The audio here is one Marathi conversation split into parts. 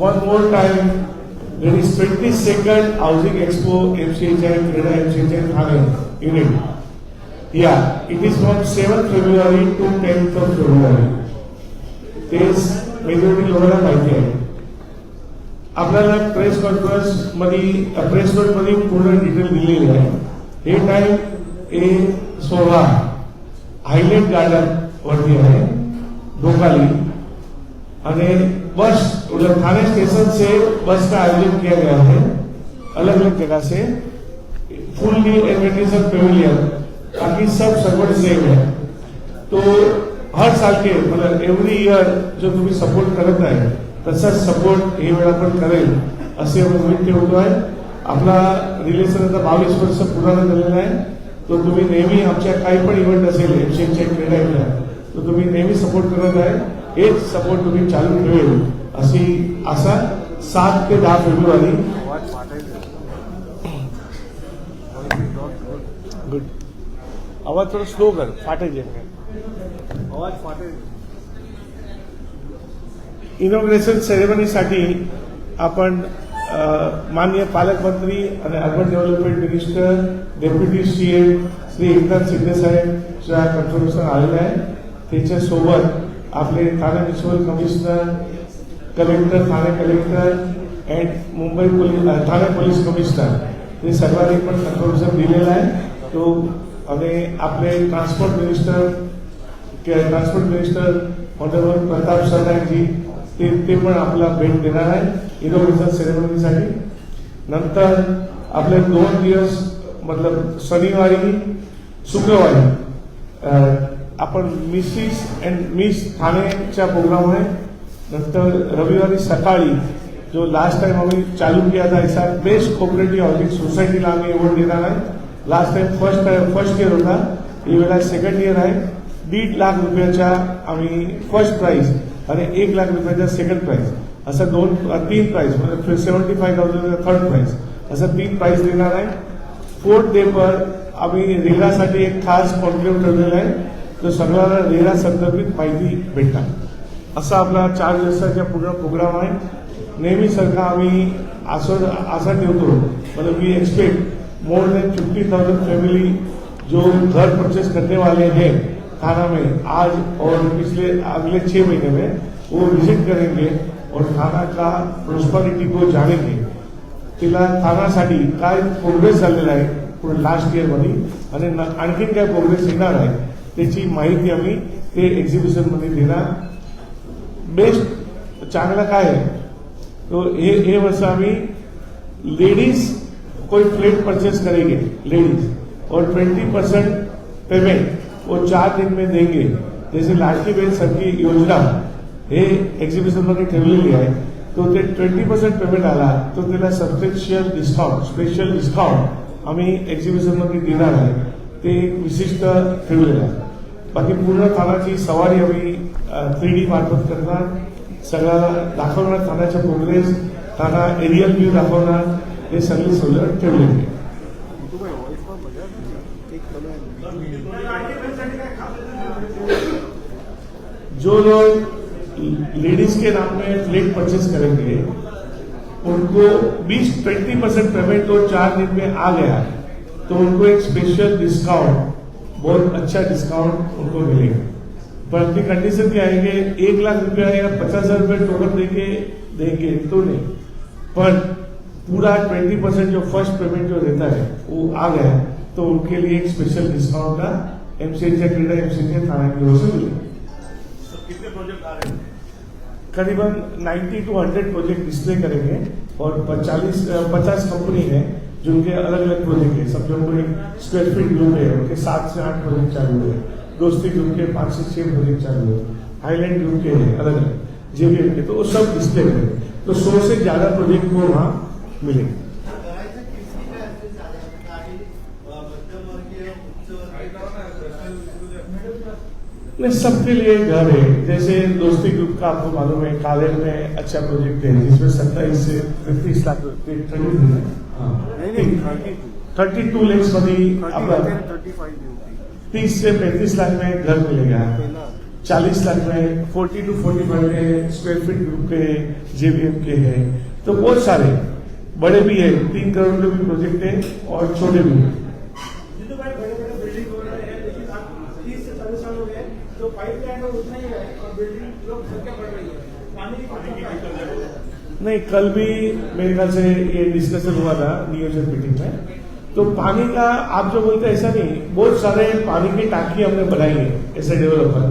one more time, there is 22nd Housing Expo MCHI, Kreda MCHI Thane unit. Yeah, it is from 7th February to 10th of February. तेच मेजॉरिटी लोकांना माहिती आहे आपल्याला प्रेस कॉन्फरन्समध्ये प्रेस नोटमध्ये पूर्ण डिटेल दिलेली आहे हे टाइम ए सोळा हायलाइट गार्डन वरती आहे डोकाली आणि बस उधर थाने स्टेशन से बस का आयोजन किया गया है। अलग अलग जगह से। फुल्ली एडवर्टीजर पेविलियन ताकि सब सर्वर सेम है। तो हर साल के मतलब एव्हरी इयर जो तुम्ही सपोर्ट करत आहे तसाच सपोर्ट हे वेळा पण करेल असे मोहित ठेवतो आहे आपला रिलेशन आता बावीस वर्ष पुराणा झालेला आहे तो तुम्ही नेहमी आमच्या काही पण इव्हेंट असेल एमसीएनच्या क्रीडा तर तुम्ही नेहमी सपोर्ट करत आहे हेच सपोर्ट तुम्ही चालू ठेवेल अशी आशा सात ते दहा फेब्रुवारी. गुड आवाज थोडा स्लो कर फाटायचे आवाज फाटेल. इनॉग्रेशन सेरेमनीसाठी आपण माननीय पालकमंत्री आणि urban development minister deputy CM Shri Eknath Shinde साहेबच्या confirmation आलेलं आहे त्याच्यासोबत आपले Thane municipal commissioner collector Thane collector and Mumbai police Thane police commissioner. हे सर्वांनी पण कन्फर्मेशन दिलेलं आहे तो आणि आपले transport minister transport minister honourable Pratap सरनाईकजी ते ते पण आपला भेट देणार आहे. इनोव्हेशन सेरेमनीसाठी. नंतर आपले दोन दिवस मतलब शनिवारी शुक्रवारी आपण मिसिस अँड मिस ठाणेच्या प्रोग्राम आहे नंतर रविवारी सकाळी जो लास्ट टाइम आम्ही चालू किया था ऐसा बेस्ट कोऑपरेटिव्ह हाऊसिंग सोसायटीला आम्ही अवॉर्ड देणार आहे. Last time first first year होता. ही वेळा सेकंड इयर आहे. दीड लाख रुपयाच्या आम्ही फर्स्ट प्राईज आणि एक लाख रुपयाचा सेकंड प्राईज असं दोन तीन प्राईज म्हणजे seventy five thousand third prize असं तीन प्राईज देणार आहे. फोर्थ डेवर आम्ही रेरासाठी एक खास कॉन्क्लेव्ह ठेवलेला आहे. तर सगळ्याला रेरा संदर्भित माहिती भेटणार असा आपला चार दिवसाचा पूर्ण प्रोग्राम आहे. नेहमीसारखा आम्ही असं असा ठेवतो मतलब we expect more than fifty thousand family जो घर परचेस करने वाले हैं थाना में आज और पिछले अगले छह महीने में वो विजिट करेंगे और थाना का प्रोस्पॉरिटी को जानेंगे तिला थानासाठी काय प्रोग्रेस झालेला आहे लास्ट इयरमध्ये. आणि आणखीन काय प्रोग्रेस येणार आहे त्याची माहिती आम्ही ते एक्झिबिशनमध्ये देणार. बेस्ट चांगला काय आहे? तो हे हे वर्ष आम्ही लेडीज कोई फ्लैट परचेस करेंगे? लेडीज और ट्वेंटी परसेंट पेमेंट वो चार दिन में देंगे. जैसे लाडकी बहीण सबकी योजना हे एक्झिबिशनमध्ये ठेवलेली आहे. तो ते ट्वेंटी पर्सेंट पेमेंट आला तो त्याला सबस्टेन्शियल डिस्काउंट स्पेशल डिस्काउंट आम्ही एक्झिबिशनमध्ये देणार आहे. ते एक विशिष्ट ठेवलेलं आहे. बाकी पूर्ण थानाची सवारी आम्ही थ्री डी मार्फत करणार. सगळ्याला दाखवणार थानाचा प्रोग्रेस थाना एरियल व्ह्यू दाखवणार. हे सगळी सवलत ठेवलेली जो लोग लेडीज़ के नाम में फ्लैट परचेस करेंगे, उनको 20 ट्वेंटी परसेंट पेमेंट तो चार दिन में आ गया तो उनको एक स्पेशल डिस्काउंट बहुत अच्छा डिस्काउंट उनको मिलेगा। पर अपनी कंडीशन क्या है कि एक लाख रुपया या पचास हज़ार रुपये टोकन देके देंगे तो नहीं। पर पूरा ट्वेंटी परसेंट जो फ़र्स्ट पेमेंट जो रहता है वो आ गया तो उनके लिए एक स्पेशल डिस्काउंट का एमसीएच क्रीडा एमसीएच थाना की ओर से मिलेगा। कितने प्रोजेक्ट आ रहे हैं? करीबन 90 टू 100 प्रोजेक्ट डिस्प्ले करेंगे और चालीस पचास कंपनी है जिनके अलग अलग प्रोजेक्ट है। सब जो कोई स्क्वायर फीट ग्रुप है, उनके सात से आठ प्रोजेक्ट चालू है। दोस्ती ग्रुप के पाँच से छह प्रोजेक्ट चालू है। हाईलैंड ग्रुप के हैं अलग अलग जेबीएम के तो वो सब डिस्प्ले करेंगे तो सौ से ज़्यादा प्रोजेक्ट को वहाँ उच्चवर्गीय नहीं, सबके लिए घर है। जैसे दोस्ती ग्रुप का आपको मालूम है कालेर में अच्छा प्रोजेक्ट है, जिसमें सत्ताईस से पैंतीस लाख नाही थर्टी टू लैक्स मध्ये तीस से पैंतीस लाख में घर मिलेगा। चालीस लाख में फोर्टी टू फोर्टी फाइव के स्क्वायर फीट ग्रुप के जेवीएम के हैं। तो बहुत सारे बड़े भी है तीन करोड़ के भी प्रोजेक्ट है और छोटे भी हैं। भाई बड़े बड़े नहीं, कल भी मेरे ख्याल से ये डिस्कशन हुआ था, नियोजन मीटिंग में। तो पानी का, आप जो बोलते ऐसा नहीं, बहुत सारे पानी की टाकी हमने बनाई है, ऐसे डेवलपर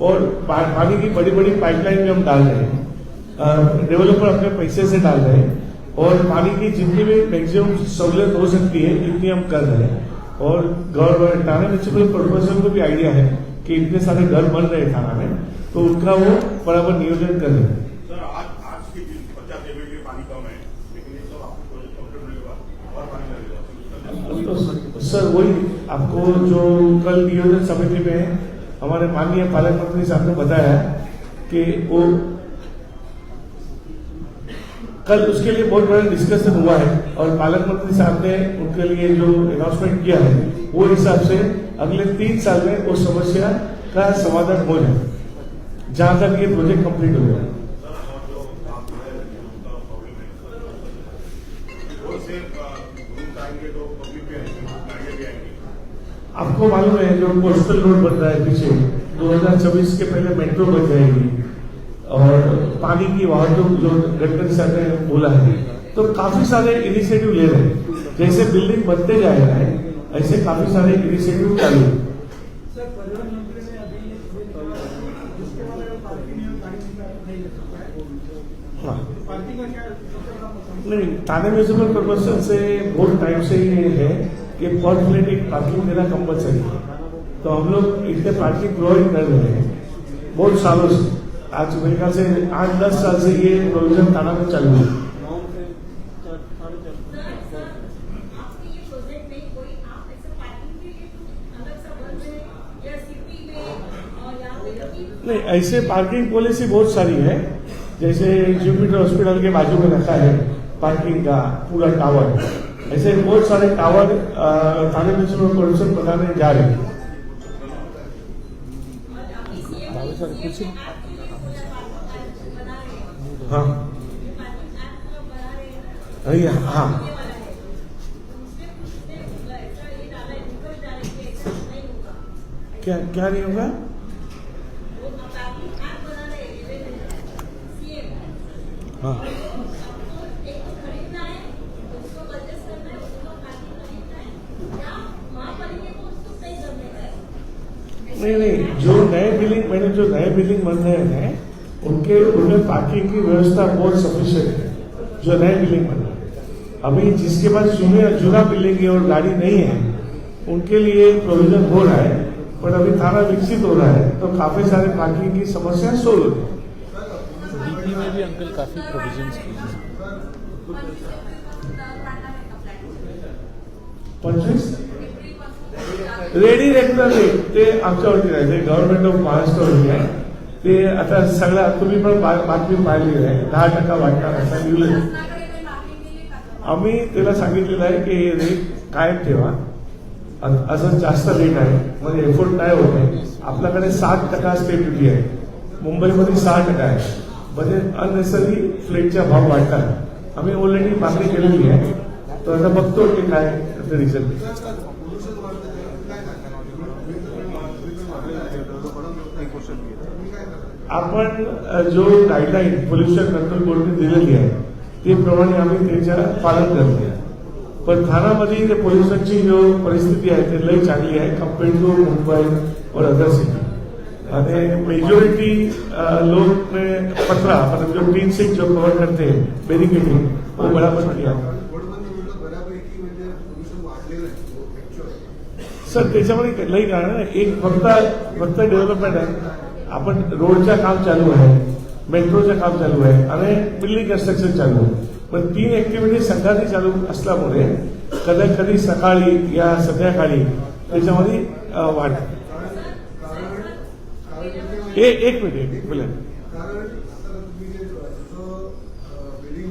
और पानी की बड़ी बड़ी पाइपलाइन भी हम डाल रहे हैं। डेवलपर अपने पैसे से डाल रहे हैं। और पानी की जितनी भी मैक्सिमम सहूलियत हो सकती है, इतनी हम कर रहे हैं। और गवर्नमेंट थाना म्यूनिसिपल कॉर्पोरेशन को भी आइडिया है कि इतने सारे घर बन रहे थाना में तो उनका वो बराबर नियोजन कर रहे हैं सर आज आज के दिन पचास एमएल के पानी कम है लेकिन ये सब आपको प्रोजेक्ट कंप्लीट होने के बाद और पानी लगेगा तो सर, वही आपको जो कल नियोजन समिति में हमारे माननीय पालक मंत्री साहब ने बताया कि वो कल उसके लिए बहुत बड़ा डिस्कशन हुआ है और पालक मंत्री साहब ने उनके लिए जो अनाउंसमेंट किया है, वो हिसाब से अगले तीन साल में उस समस्या का समाधान हो जाए, जहाँ तक ये प्रोजेक्ट कंप्लीट हो जाए। आपको मालूम है जो कोस्टल रोड बन रहा है पीछे 2026 के पहले मेट्रो बन जाएगी। और पानी की वाहतुक जो गडकरी साहब ने बोला है तो काफ़ी सारे इनिशिएटिव ले रहे हैं। जैसे बिल्डिंग बनते जा रहा है ऐसे काफ़ी सारे इनिशिएटिव चालू हैं। सर है हाँ। मसला नहीं थाने म्यूनिसिपल कॉर्पोरेशन से बहुत टाइम से ये है। कि पर फ्लैट एक पार्किंग देना कंपलसरी है। तो हम लोग इतने पार्किंग प्रोवाइड कर रहे हैं। बहुत सालों से। आज मेरे ख्याल से आठ, दस साल से ये प्रोविज़न थाना में चालू ये रहे हैं। या नहीं, ऐसे पार्किंग पॉलिसी बहुत सारी है। जैसे जुपिटर हॉस्पिटल के बाजू में रखा है। पार्किंग का पूरा टावर ऐसे बहुत सारे tower uh, Thane municipal corporation बनाने जा रहे हैं। और अभी सीएम ने सीएम ने आपके नहीं नहीं जो नए बिल्डिंग मैंने जो नए बिल्डिंग बन रहे हैं उनके उनमें पार्किंग की व्यवस्था बहुत सफिशियंट है जो नए बिल्डिंग बन रहे हैं। अभी जिसके पास जुने जुना बिल्डिंग है और गाड़ी नहीं है उनके लिए प्रोविज़न हो रहा है पर अभी थाना विकसित हो रहा है तो काफ़ी सारे पार्किंग की समस्या सोल्व हो रही है। डीपी में भी अंकल काफ़ी प्रोविजंस किए पंचवीस रेडी रेग्युलर रेट ते आमच्यावरती राहायचे गव्हर्नमेंट ऑफ महाराष्ट्रावरती आहे. ते आता सगळ्या तुम्ही पण बा- बातमी पाहिली आहे. दहा टक्का वाटणार असं लिहिलं आम्ही त्याला सांगितलेलं आहे की हे रेट कायम ठेवा. असं जास्त रेट आहे. म्हणजे एफोर्ड नाही होत आहे. आपल्याकडे सात टक्का स्टेट ड्युटी आहे. मुंबईमध्ये सहा टक्का आहे. म्हणजे अननेसरी फ्लेटच्या भाव वाढतात. आम्ही ऑलरेडी मागणी केलेली आहे. तर आता बघतो की काय रिझल्ट पोल्युशन वाढतं काय एक क्वेश्चन आपण जो गाईडलाईन पोल्युशन कंट्रोल बोर्डने दिलेली आहे ते प्रमाणे आम्ही त्याच्या पालन करतो. पण ठाण्यामध्ये ते पोल्युशनची जो परिस्थिती आहे ते लई चांगली आहे. कंपेअर टू मुंबई और अदर सिटी आणि मेजोरिटी लोग पत्रा पतरा मतलब जो टीन सीट जो कवर करते हैं तो वो बराबर किया सर त्याच्यामध्ये लई कारण एक फक्त फक्त डेव्हलपमेंट आहे. आपण रोडचं काम चालू आहे मेट्रोचं काम चालू आहे आणि बिल्डिंग कन्स्ट्रक्शन चालू आहे. पण तीन ऍक्टिव्हिटी संघाने चालू असल्यामुळे कधी कधी सकाळी या संध्याकाळी त्याच्यामध्ये वाढ. ए एक मिनिट एक मिनिट बोला. तुम्ही बिल्डिंग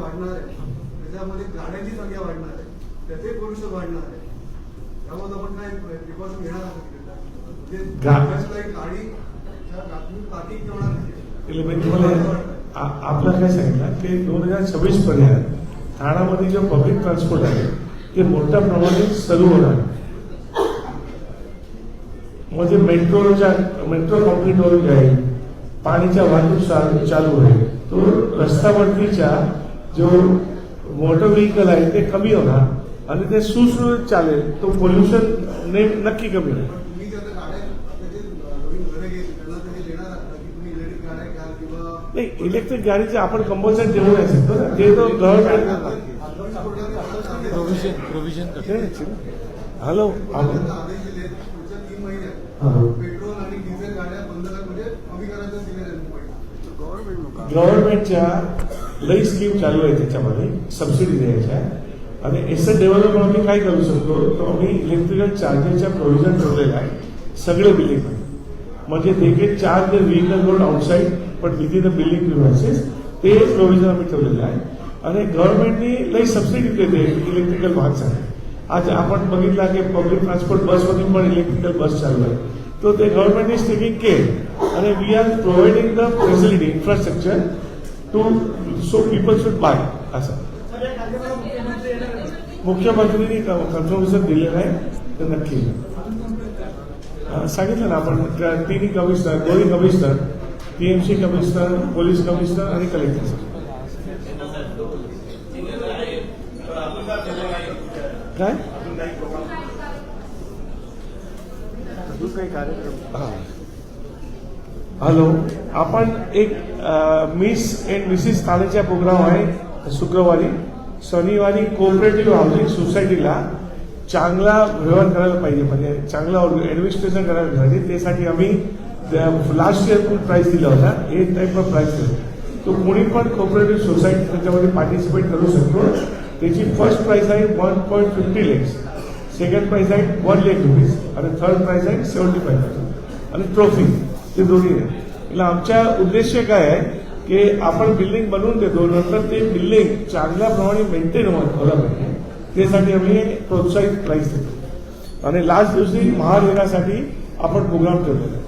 वाढणार आहे त्याच्यामध्ये गाड्यांची संख्या वाढणार आहे. त्याचे पोल्युशन वाढणार आहे. त्यामुळे आपण काय प्रिकॉशन घेणार आहोत म्हणजे आपलं काय सांगितलं? की दोन हजार सव्वीस पर्यंत ठाण्यामध्ये जे पब्लिक ट्रान्सपोर्ट आहे ते मोठ्या प्रमाणात सुरू होणार. म्हणजे मेट्रोच्या मेट्रो कॉम्प्लीटवरून आहे पाणीच्या वाहतूक चालू आहे तो रस्त्यावरतीच्या जो मोटर व्हेकल आहे ते कमी होणार. आणि ते सुसुरळीत चालेल तो पोल्युशन नक्की कमी होईल नाही इलेक्ट्रिक गाडीचे आपण कंपल्सरी देऊ नाही शकतो ना ते तो प्रोविजन करते. हॅलो. पेट्रोल आणि डिझेल गाड्या बंद म्हणजे गव्हर्नमेंटच्या लई स्कीम चालू आहे त्याच्यामध्ये सबसिडी द्यायच्या आणि एसं डेव्हलपमेंट आम्ही काय करू शकतो तो आम्ही इलेक्ट्रिकल चार्जेसच्या प्रोव्हिजन ठेवलेलं आहे सगळे बिल्डिंग म्हणजे they get charge the vehicle road outside पण विदिन द बिल्डिंग प्रिमायसेस ते प्रोव्हिजन आम्ही ठेवलेलं आहे आणि गव्हर्नमेंटनी लई सबसिडी देते इलेक्ट्रिकल वाहनसाठी आज आपण बघितला की पब्लिक ट्रान्सपोर्ट बसमधून पण इलेक्ट्रिकल बस चालू आहे तो ते गव्हर्नमेंट इज टेकिंग केअर आणि we are providing the facility infrastructure to so people should buy असं. मुख्यमंत्र्यांनी कन्फर्मेशन दिलेलं आहे ते नक्की सांगितलं ना आपण तिन्ही कमिशनर दोन्ही commissioner PMC commissioner police commissioner आणि कलेक्टर काय हा. हॅलो आपण एक मिस अँड मिसिस ठाण्याचा प्रोग्राम आहे शुक्रवारी. शनिवारी कोऑपरेटिव्ह हाऊसिंग सोसायटीला चांगला व्यवहार करायला पाहिजे म्हणजे चांगला ऍडमिनिस्ट्रेशन करायला पाहिजे. त्यासाठी आम्ही लास्ट इयर पण प्राईज दिला होता. हे टाईप ऑफ प्राईज दिला तो कोणी पण कोऑपरेटिव्ह सोसायटी त्याच्यामध्ये पार्टिसिपेट करू शकतो. त्याची फर्स्ट प्राईज आहे one point fifty lakhs second prize आहे वन लेख रुपीज आणि थर्ड प्राईज आहे सेव्हन्टी फाईव्ह थाउजंड आणि ट्रॉफी ते दोन्ही आहे. आमच्या उद्देश काय आहे की आपण बिल्डिंग बनवून देतो नंतर ते बिल्डिंग चांगल्या प्रमाणे मेंटेन व्हायला पाहिजे. त्यासाठी आम्ही प्रोत्साहित प्राईस देतो. आणि लास्ट दिवशी महादेवासाठी आपण प्रोग्राम ठेवलेला आहे.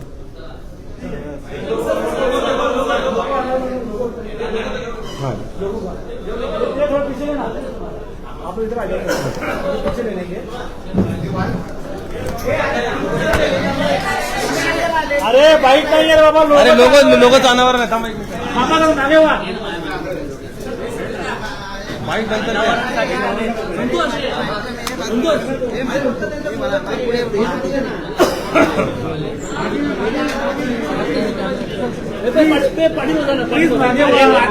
अरे बाईक नाही आहे रे बाबा अरे लोक लोक जाणार नाही थांब एक मिनिट. मामा जाऊन मागे वा. बाईक नंतर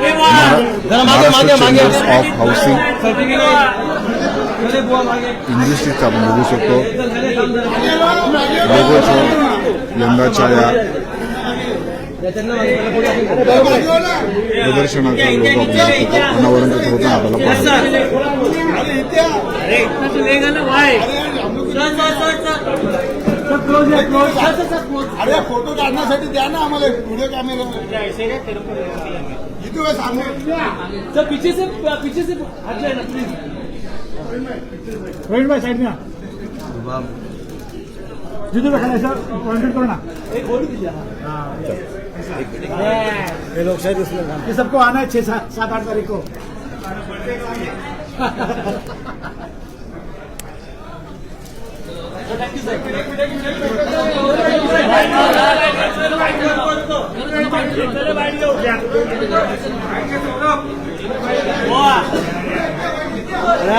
जरा मागे मागे मागे. चले बुवा मागे आपण बघू शकतो. यंदाच्या या. प्रदर्शनाचा अनावरण होतं आपल्याला अरे फोटो काढण्यासाठी द्या ना आम्हाला व्हिडिओ कॅमेरा इथे सामने सर पीछे से पीछे से हट जाए ना प्लीज रोहित भाई साइड में जितू बैठा ऐसा पॉइंटेड करो ना। एक दीजिए ये लोग शायद इसमें ये सबको आना है छह सात सात आठ तारीख को।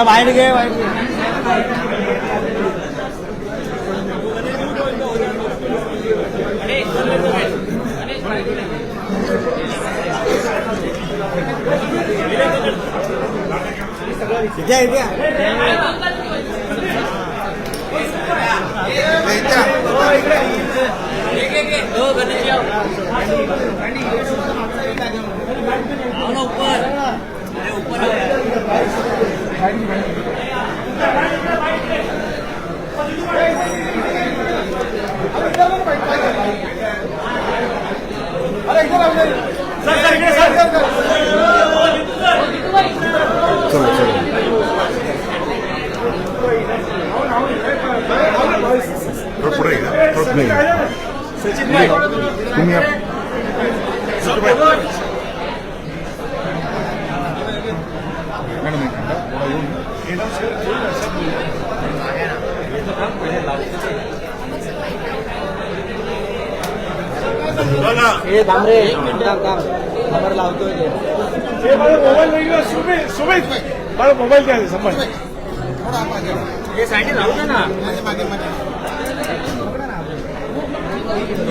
बाहेर गे बाहेर चला चला इकडे या. तुम्ही. हे. थांब खबर लावतोय हे मला मोबाईल नाही सुमेश सुमेश मला मोबाईल द्या मागे. हे राहू दे ना. मागे मागे.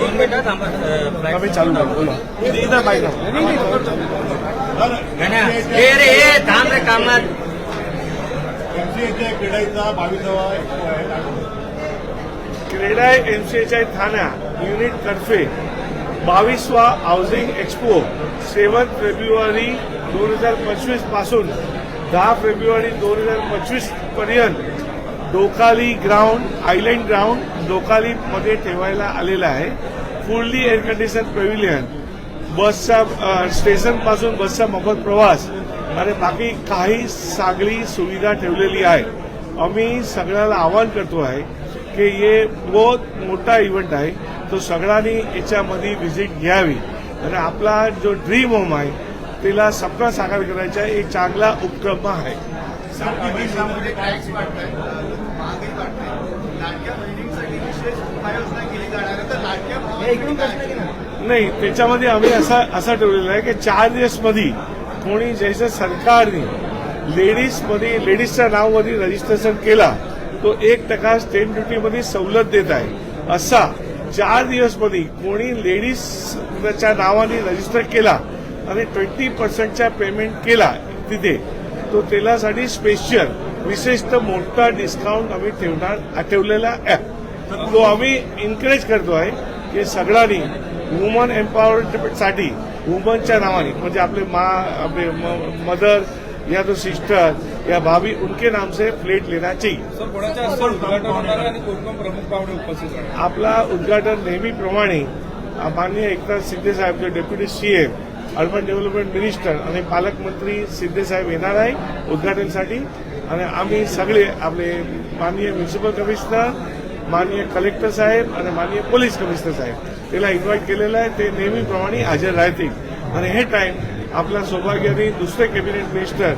दोन मिनिटं थांबा आम्ही चालू रे हे थांब रे कामात एमसीएच्या क्रीडाईचा बावीसावा एक्सपो आहे क्रीडा एमसीएच्या युनिट तर्फे बावीसवा हाऊसिंग एक्सपो सेवन फेब्रुवारी दोन हजार पंचवीसपासून दहा फेब्रुवारी दोन हजार पंचवीसपर्यंत Dhokali ground island ground Dhokali मध्ये ठेवायला आलेला आहे. फुल्ली एअर कंडिशन पेव्हिलियन बसचा स्टेशनपासून बसचा मोफत प्रवास. आणि बाकी काही सागळी सुविधा ठेवलेली आहे. आम्ही सगळ्याला आवाहन करतो आहे की हे बहुत मोठा इव्हेंट आहे. तो सगळ्यांनी याच्यामध्ये व्हिजिट घ्यावी. आणि आपला जो ड्रीम होम आहे तिला सपना साकार करायचा एक चांगला उपक्रम आहे. देशामध्ये नाही त्याच्यामध्ये आम्ही असं असं ठेवलेलं आहे की चार दिवसमध्ये कोणी जैसे सरकारने लेडीजमध्ये लेडीजच्या नावामध्ये रजिस्ट्रेशन केला तो एक टक्का स्टेट ड्युटीमध्ये सवलत देत आहे. असा चार दिवसमध्ये कोणी लेडीजच्या नावाने रजिस्टर केला आणि ट्वेंटी पर्सेंटचा पेमेंट केला तिथे तो त्यासाठी स्पेशल विशेषतः मोठा डिस्काउंट आम्ही ठेवणार ठेवलेला आहे. तो आम्ही इन्करेज करतो आहे की सगळ्यांनी वुमन एम्पॉवरमेंटसाठी वुमनच्या नावाने म्हणजे आपले मा आपले मदर या तो सिस्टर या भाभी उनके नाम से प्लेट लेना चाहिए आपला उद्घाटन नेहमीप्रमाणे माननीय एकनाथ शिंदे साहेब जे deputy CM urban development minister आणि पालकमंत्री शिंदे साहेब येणार आहे उद्घाटनासाठी. आणि आम्ही सगळे आपले माननीय म्युन्सिपल कमिशनर माननीय कलेक्टर साहेब आणि माननीय पोलीस कमिशनर साहेब त्याला इन्व्हाइट केलेलं आहे. ते नेहमीप्रमाणे हजर राहतील. आणि हे टाइम आपल्या सौभाग्याने दुसरे कॅबिनेट मिनिस्टर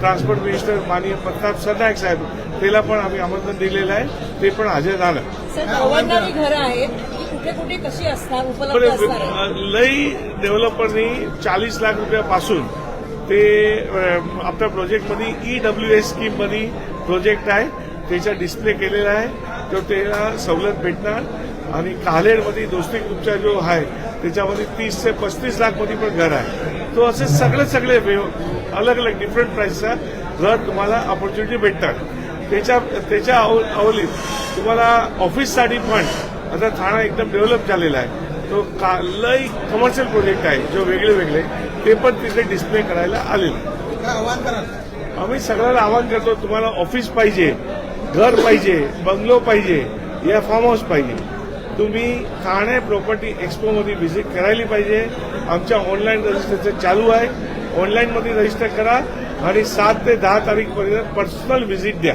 ट्रान्सपोर्ट मिनिस्टर माननीय प्रताप सरनाईक साहेब त्याला पण आम्ही आमंत्रण दिलेलं आहे. ते पण हजर आहेत. लई डेव्हलपरनी चाळीस लाख रुपयापासून ते आपल्या प्रोजेक्टमध्ये ई डब्ल्यू एस स्कीममध्ये प्रोजेक्ट आहे. त्याचा डिस्प्ले केलेला आहे. तो त्याला सवलत भेटणार आणि कालेडमध्ये दोस्ती ग्रुपचा जो आहे त्याच्यामध्ये तीस ते पस्तीस लाखमध्ये पण घर आहे. तो असे सगळे सगळे अलग अलग डिफरंट प्राइसचा घर तुम्हाला ऑपॉर्च्युनिटी भेटतात. त्याच्या त्याच्या अव- अवलीत तुम्हाला ऑफिससाठी पण आता ठाणा एकदम डेव्हलप झालेला आहे. तो का लई कमर्शियल प्रोजेक्ट आहे जो वेगळे वेगळे ते पण तिथे डिस्प्ले करायला आलेले. आव्हान आम्ही सगळ्याला आवाहन करतो तुम्हाला ऑफिस पाहिजे. घर पाहिजे बंगलो पाहिजे या फार्म हाऊस पाहिजे. तुम्ही ठाणे प्रॉपर्टी एक्सपोमध्ये व्हिजिट करायला पाहिजे. आमच्या ऑनलाईन रजिस्ट्रेशन चालू आहे. ऑनलाईनमध्ये रजिस्टर करा आणि सात ते दहा तारीखपर्यंत पर्सनल व्हिजिट द्या.